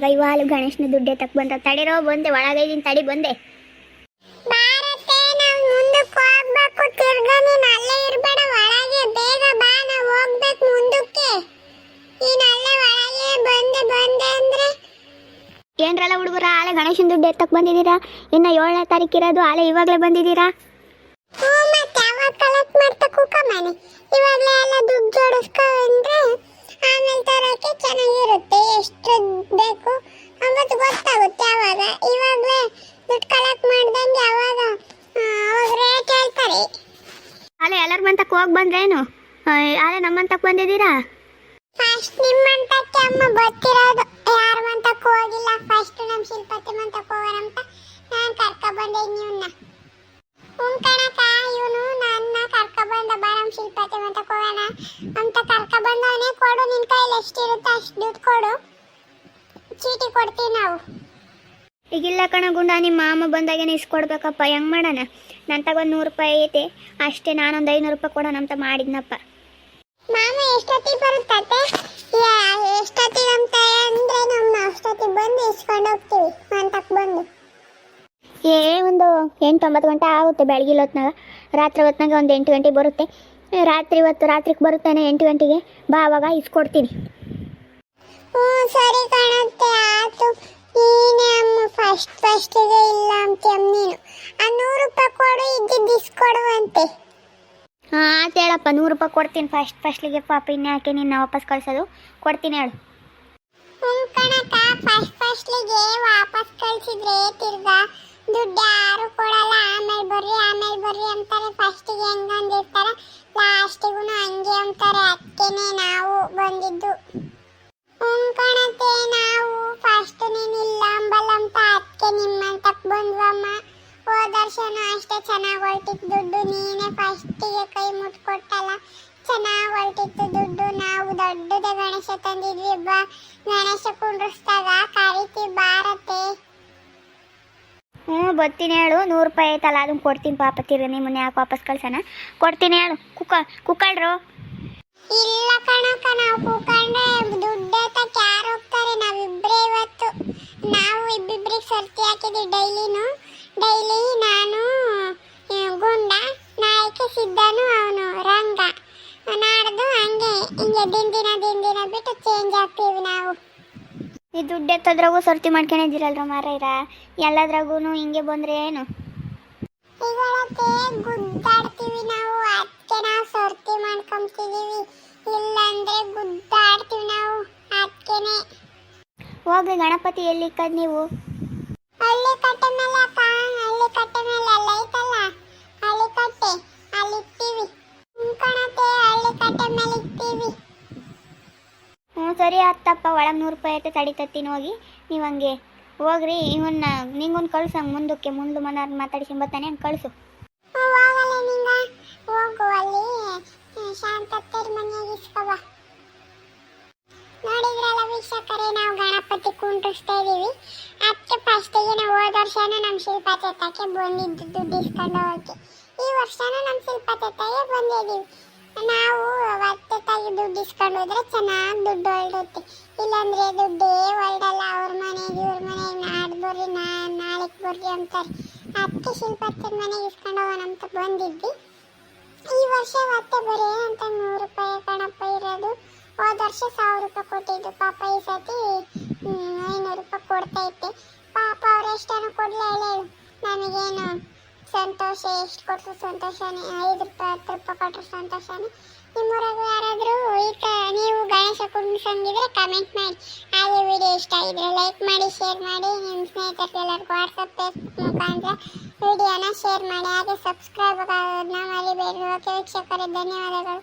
ಆಗ ಇವಾಲು ಗಣೇಶನ ದುಡ್ಡೆ ತಕ್ ಬಂದ. ತಡಿರೋ ಬಂದೆ ಒಳಗೈದಿನ ತಡಿ ಬಂದೆ. ಭಾರತೆ ನಾವು ಮುಂದಕ್ಕೆ ಹೋಗ್ಬೇಕು. ತಿರ್ಗಾ ನೀನ್ ಇರಬೇಡ ಇರ್ಬೇಡ ಒಳಗೆ ಬೇಗ ಬಾ ನಾವು ಹೋಗ್ಬೇಕು ಮುಂದಕ್ಕೆ. ನೀನ್ ಅಲ್ಲೇ ಬಂದೆ ಬಂದೆ ಅಂದ್ರೆ? ಏನ್ರಲ್ಲ ಹುಡುಗರ ಆಳೆ ಗಣೇಶನ ದುಡ್ಡು ಎತ್ತಕ್ ಬಂದಿದ್ದೀರಾ? ಇನ್ನ ಏಳನೇ ತಾರೀಕು ಇರೋದು ಆಳೆ ಇವಾಗಲೇ ಬಂದಿದ್ದೀರಾ? ಕಲೆಕ್ಟ್ ಮಾಡ್ತಾ ಕೂಕ ಮನೆ? ಇವಾಗಲೇ ಎಲ್ಲ ದುಡ್ಡು ಜೋಡಿಸ್ಕೊಂಡ್ರೆ ಆಮೇಲೆ ತರೋಕೆ ಚೆನ್ನಾಗಿರುತ್ತೆ. ಎಷ್ಟು ಬೇಕು ಅಂಬತ್ತು ಗೊತ್ತಾಗುತ್ತೆ ಯಾವಾಗ ಇವಾಗಲೇ ದುಡ್ಡು ಕಲೆಕ್ಟ್ ಮಾಡ್ದಂಗೆ ಯಾವಾಗ ಅವಾಗ ರೇಟ್ ಹೇಳ್ತಾರೆ ಅಲ್ಲ ಎಲ್ಲರ ಮಂತಕ್ಕೆ ಹೋಗಿ ಬಂದ್ರೇನು? ಅಲ್ಲ ನಮ್ಮಂತಕ್ಕೆ ಬಂದಿದ್ದೀರಾ? ಫಸ್ಟ್ ನಿಮ್ಮಂತಕ್ಕೆ ಅಮ್ಮ ಗೊತ್ತಿರೋದು ಯಾರ ಮಂತಕ್ಕೆ ಹೋಗಿಲ್ಲ? ಫಸ್ಟ್ ನಮ್ಮ ಶಿಲ್ಪತಿ ಮಂತಕ್ಕೆ ಹೋಗೋಣ ಅಂತ ನಾನು ಕರ್ಕ ಬಂದೆ ನೀವನ್ನ ಉಂಕಣಕ ಕಣಕ ಇವನು ನನ್ನ ಕರ್ಕ ಬಂದ ಬಾ ನಮ್ಮ ಶಿಲ್ಪತಿ ಮಂತಕ್ಕೆ ಹೋಗೋಣ ಅಂತ ಕರ್ಕ ಬಂದವನೇ ಕೊಡು ನಿನ್ನ ಕೈಲಿ ಎಷ್ಟಿರುತ್ತೆ ಅಷ್ಟು ದುಡ್ಡು ಕೊಡು. ಚೀಟಿ ಕೊಡ್ತೀವಿ ನಾವು. ಈಗಿಲ್ಲ ಕಣ ಗುಂಡ ನಿಮ್ಮ ಮಾಮ ಬಂದಾಗೇನೆ ಇಸ್ಕೊಡ್ಬೇಕಪ್ಪ ಹೆಂಗ್ ಮಾಡೋಣ? ನನ್ನ ತಗೊಂಡು ನೂರು ರೂಪಾಯಿ ಐತೆ ಅಷ್ಟೇ ನಾನೊಂದು ಐನೂರು ರೂಪಾಯಿ ಕೊಡೋಣ ಅಂತ ಮಾಡಿದ್ನಪ್ಪ. ಮಾಮ ಎಷ್ಟೊತ್ತಿಗೆ ಬರುತ್ತತ್ತೆ ಎಷ್ಟೊತ್ತಿಗೆ ಅಂತ ಅಂದ್ರೆ ನಮ್ಮ ಅಷ್ಟೊತ್ತಿಗೆ ಬಂದು ಇಸ್ಕೊಂಡು ಹೋಗ್ತೀವಿ ಮಂತಕ್ಕೆ ಬಂದು. ಏ ಒಂದು ಎಂಟು ಒಂಬತ್ತು ಗಂಟೆ ಆಗುತ್ತೆ ಬೆಳಗಿನ ಹೊತ್ನಾಗ. ರಾತ್ರಿ ಹೊತ್ನಾಗ ಒಂದು ಎಂಟು ಗಂಟೆಗೆ ಬರುತ್ತೆ. ರಾತ್ರಿ ಇವತ್ತು ರಾತ್ರಿಗೆ ಬರುತ್ತೇನೆ ಎಂಟು ಗಂಟೆಗೆ. ಬಾ ಅವಾಗ ಇಸ್ಕೊಡ್ತೀನಿ ಹ್ಞೂ ಸರಿ ಕಾಣುತ್ತೆ ಆತು. ನೀನೇ ಅಮ್ಮ ಫಸ್ಟ್ ಫಸ್ಟಿಗೆ ಇಲ್ಲ ಅಂತ ನೀನು. ಆ ನೂರು ರೂಪಾಯಿ ಕೊಡು ಇದ್ದಿದ್ದು ಇಸ್ಕೊಡುವಂತೆ ಹಾಂ ಆಯ್ತು ಹೇಳಪ್ಪ ನೂರು ರೂಪಾಯಿ ಕೊಡ್ತೀನಿ ಫಸ್ಟ್ ಫಸ್ಟ್ಲಿಗೆ ಪಾಪ ಇನ್ಯಾಕೆ ನಿನ್ನ ವಾಪಸ್ ಕಳ್ಸೋದು? ಕೊಡ್ತೀನಿ ಹೇಳು. ಹ್ಞೂ ಕಣಕ್ಕ ಫಸ್ಟ್ ಫಸ್ಟ್ಲಿಗೆ ವಾಪಸ್ ಕಳ್ಸಿದ್ರೆ ತಿರ್ಗಾ ದುಡ್ಡು ಯಾರು ಕೊಡಲ್ಲ. ಆಮೇಲೆ ಬರ್ರಿ ಆಮೇಲೆ ಬರ್ರಿ ಅಂತಾರೆ. ಫಸ್ಟಿಗೆ ಹೆಂಗ ಅಂದಿರ್ತಾರೆ ಲಾಸ್ಟಿಗೂ ಹಂಗೆ ಅಂತಾರೆ. ಅದಕ್ಕೇನೆ ನಾವು ಬಂದಿದ್ದು. ಹ್ಞೂ ನಾವು ಫಸ್ಟ್ ನೀನು ಇಲ್ಲ ಅಂಬಲ್ಲ ಅಂತ. ಅದಕ್ಕೆ ನಿಮ್ಮಂತಕ್ಕೆ ಬಂದ್ವಮ್ಮ. ಅಷ್ಟೇ ಚೆನ್ನಾಗಿ ಹೊರಟಿತ್ತು ದುಡ್ಡು. ನೀನೇ ಫಸ್ಟಿಗೆ ಕೈ ಮುಟ್ಕೊಟ್ಟಲ್ಲ. ಚೆನ್ನಾಗಿ ಹೊರಟಿತ್ತು ದುಡ್ಡು. ನಾವು ದೊಡ್ಡದ ಗಣೇಶ ತಂದಿದ್ವಿ. ಬಾ, ಗಣೇಶ ಕುಂಡ್ರಿಸ್ದಾಗ ಕರಿತೀವಿ ಭಾರತೆ. ಹ್ಞೂ, ಬರ್ತೀನಿ ಹೇಳು. ನೂರು ರೂಪಾಯಿ ಐತಲ್ಲ ಅದನ್ನು ಕೊಡ್ತೀನಿ ಪಾಪ, ತಿರ್ಗ ನಿಮ್ಮನ್ನ ಯಾಕೆ ವಾಪಸ್ ಕಳ್ಸೋಣ? ಕೊಡ್ತೀನಿ ಹೇಳು. ಕುಕ್ಕ ಕುಕ್ಕಳ್ರು. ಇಲ್ಲ ಕಣಕ ನಾವು ಕೂಕೊಂಡ್ರೆ ದುಡ್ಡು ತಕ್ಕ ಯಾರು ಹೋಗ್ತಾರೆ, ನಾವಿಬ್ರೇ ಇವತ್ತು. ನಾವು ಇಬ್ಬಿಬ್ರಿಗೆ ಸರ್ತಿ ಹಾಕಿದ್ವಿ ಡೈಲಿನು. ಡೈಲಿ ನಾನು ಗುಂಡ, ನಾಯಕ, ಸಿದ್ದನು, ಅವನು, ರಂಗ. ನಾಡ್ದು ಹಂಗೆ, ಹಿಂಗೆ ದಿನ ದಿನ ದಿನ ಬಿಟ್ಟು ಚೇಂಜ್ ಆಗ್ತೀವಿ ನಾವು. ಈ ದುಡ್ಡು ಎತ್ತದ್ರಾಗೂ ಸರ್ತಿ ಮಾಡ್ಕೊಂಡಿದ್ದೀರಲ್ರ ಮಾರೈರ ಎಲ್ಲದ್ರಾಗೂ ಹಿಂಗೆ ಬಂದ್ರೆ ಏನು? ಗುದ್ದಾಡ್ತೀವಿ ನಾವು ಅದಕ್ಕೆ ನಾವು ಸರ್ತಿ ಮಾಡ್ಕೊಂತಿದೀವಿ. ಇಲ್ಲಾಂದ್ರೆ ಗುದ್ದಾಡ್ತೀವಿ ನಾವು ಅದಕ್ಕೇನೆ ಹೋಗಿ ಗಣಪತಿ ಎಲ್ಲಿ ಇಕ್ಕದ್ ನೀವು? ಹಳ್ಳಿ ಕಟ್ಟೆ ಮೇಲೆ ಅಕ್ಕ ಹಳ್ಳಿ ಕಟ್ಟೆ ಮೇಲೆ ಅಲ್ಲ? ಐತಲ್ಲ ಹಳ್ಳಿ ಕಟ್ಟೆ ಅಲ್ಲಿ ಇಕ್ತೀವಿ ಕಣತೆ ಹಳ್ಳಿ ಕಟ್ಟೆ ಮೇಲೆ ಇಕ್ತೀವಿ ಸರಿ ಹತ್ತಪ್ಪ ಒಳಗೆ ನೂರು ರೂಪಾಯಿ ಐತೆ ತಡಿತತ್ತೀನಿ ಹೋಗಿ. ನೀವು ಹಂಗೆ ಹೋಗ್ರಿ, ಇವನ್ನ ನಿಂಗೊಂದು ಕಳ್ಸು, ಹಂಗೆ ಮುಂದಕ್ಕೆ ಮುಂದೆ ಮನಾರ್ ಮಾತಾಡಿಸಿ ಬರ್ತಾನೆ ಹಂಗೆ ಕಳಿಸು. ನೋಡಿದ್ರಲ್ಲ ವೀಕ್ಷಕರೇ, ನಾವು ಗಣಪತಿ ಕುಂಡ್ರಿಸ್ತಾ ಇದೀವಿ. ಅದಕ್ಕೆ ಫಸ್ಟಿಗೆ ನಾವು ಹೋದ ವರ್ಷನೂ ನಮ್ಮ ಶಿಲ್ಪ ಚೇತಕ್ಕೆ ಬಂದಿದ್ದು ದುಡ್ಡು ಇಸ್ಕೊಂಡು ಈ ವರ್ಷನೂ ನಮ್ಮ ಶಿಲ್ಪ ತೆತ್ತಗೆ ಬಂದಿದ್ದೀವಿ ನಾವು ಒತ್ತೆತ್ತಾಗಿ ದುಡ್ಡು ಇಸ್ಕೊಂಡು ಹೋದ್ರೆ ಚೆನ್ನಾಗಿ ದುಡ್ಡು ಹೊರಡುತ್ತೆ. ಇಲ್ಲಾಂದ್ರೆ ದುಡ್ಡೇ ಹೊರಡಲ್ಲ. ಅವ್ರ ಮನೆಗೆ ಇವ್ರ ಮನೆಗೆ ನಾಡ್ ಬರ್ರಿ, ನಾ ನಾಳೆಗೆ ಬರ್ರಿ ಅಂತಾರೆ. ಅದಕ್ಕೆ ಶಿಲ್ಪತ್ತಿನ ಮನೆಗೆ ಇಸ್ಕೊಂಡು ಹೋಗೋಣ ಅಂತ ಬಂದಿದ್ವಿ. ಈ ವರ್ಷ ಮತ್ತೆ ಬರೀ ಅಂತ ನೂರು ರೂಪಾಯಿ ಕಣಪ್ಪ ಇರೋದು. ಹೋದ ವರ್ಷ ಸಾವಿರ ರೂಪಾಯಿ ಕೊಟ್ಟಿದ್ದು. ಪಾಪ ಈ ಸತಿ ಐನೂರು ರೂಪಾಯಿ ಕೊಡ್ತಾ ಇತ್ತೆ ಪಾಪ ಅವ್ರು ಎಷ್ಟನ್ನು ಕೊಡಲೇ ಹೇಳು ನನಗೇನು ಸಂತೋಷ ಎಷ್ಟು ಕೊಟ್ಟರು ಸಂತೋಷನೇ, ಐದು ರೂಪಾಯಿ ಹತ್ತು ರೂಪಾಯಿ ಕೊಟ್ಟರು ಸಂತೋಷನೇ. ನಿಮ್ಮೂರಾಗ ಯಾರಾದರೂ ಈ ತ ನೀವು ಗಣೇಶ ಕುಂಡ್ಸಂಗಿದ್ರೆ ಕಮೆಂಟ್ ಮಾಡಿ. ಹಾಗೆ ವಿಡಿಯೋ ಇಷ್ಟ ಆಗಿದ್ರೆ ಲೈಕ್ ಮಾಡಿ ಶೇರ್ ಮಾಡಿ. ನಿಮ್ಮ ಸ್ನೇಹಿತರಿಗೆಲ್ಲರಿಗೂ ವಾಟ್ಸಪ್ ಫೇಸ್ಬುಕ್ ಮುಖಾಂತರ ವಿಡಿಯೋನ ಶೇರ್ ಮಾಡಿ. ಹಾಗೆ ಸಬ್ಸ್ಕ್ರೈಬ್ ಆಗೋದನ್ನ ಮರಿಬೇಡಿ. ಓಕೆ ವೀಕ್ಷಕರೇ, ಧನ್ಯವಾದಗಳು.